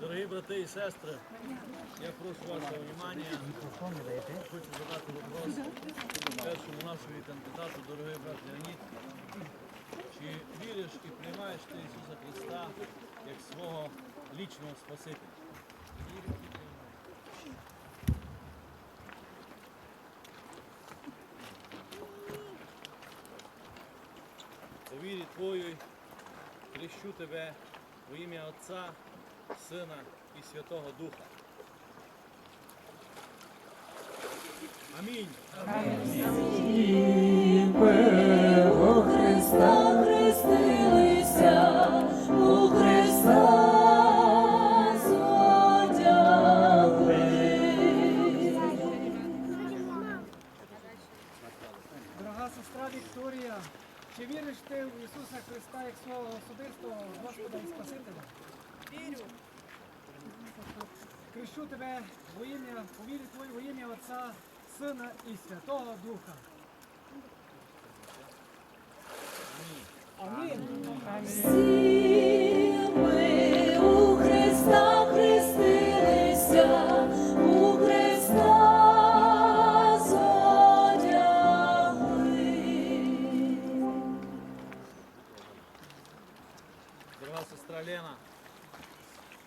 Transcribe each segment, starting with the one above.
Дорогі брати і сестри, я прошу вашого внимання. Хочу задати вопрос першому нашому кандидату, дорогий брат Леонід. Чи віриш і приймаєш ти Ісуса Христа як свого лічного Спасителя? Вірі Твоїй хрещу тебе во ім'я Отця, Сина і Святого Духа. Амінь. У Христа хрестилися, у Христа. Дорога сестра Вікторія, чи віриш ти в Ісуса Христа як свого особистого Господа і Спасителя? Вірю. Крещу тебе во ім'я, у вірі твою во ім'я Отця, Сина і Святого Духа. Амінь. Всі ми у Христа хрестилися, у Христа зодягли. Дорога сестра Лена,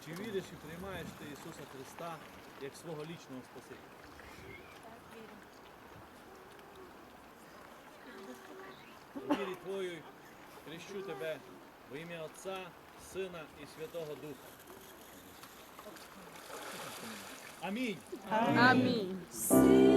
чи віриш і приймаєш ти Ісуса Христа як свого лічного Спасителя? У вірі твою хрещу тебе во ім'я Отця, Сина і Святого Духа. Амінь. Всі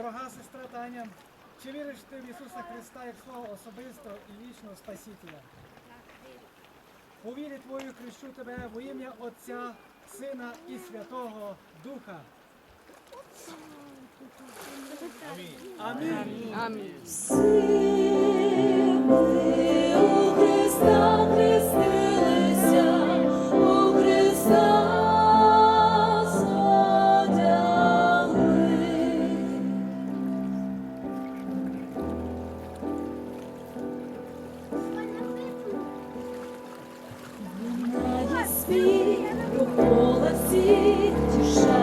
Дорога сестра Таня, чи віриш ти в Ісуса Христа як свого особистого і вічного Спасителя? У вірі твою крещу тебе во ім'я Отця, Сина і Святого Духа. Амінь. Амінь. Всі ми Довкола тіша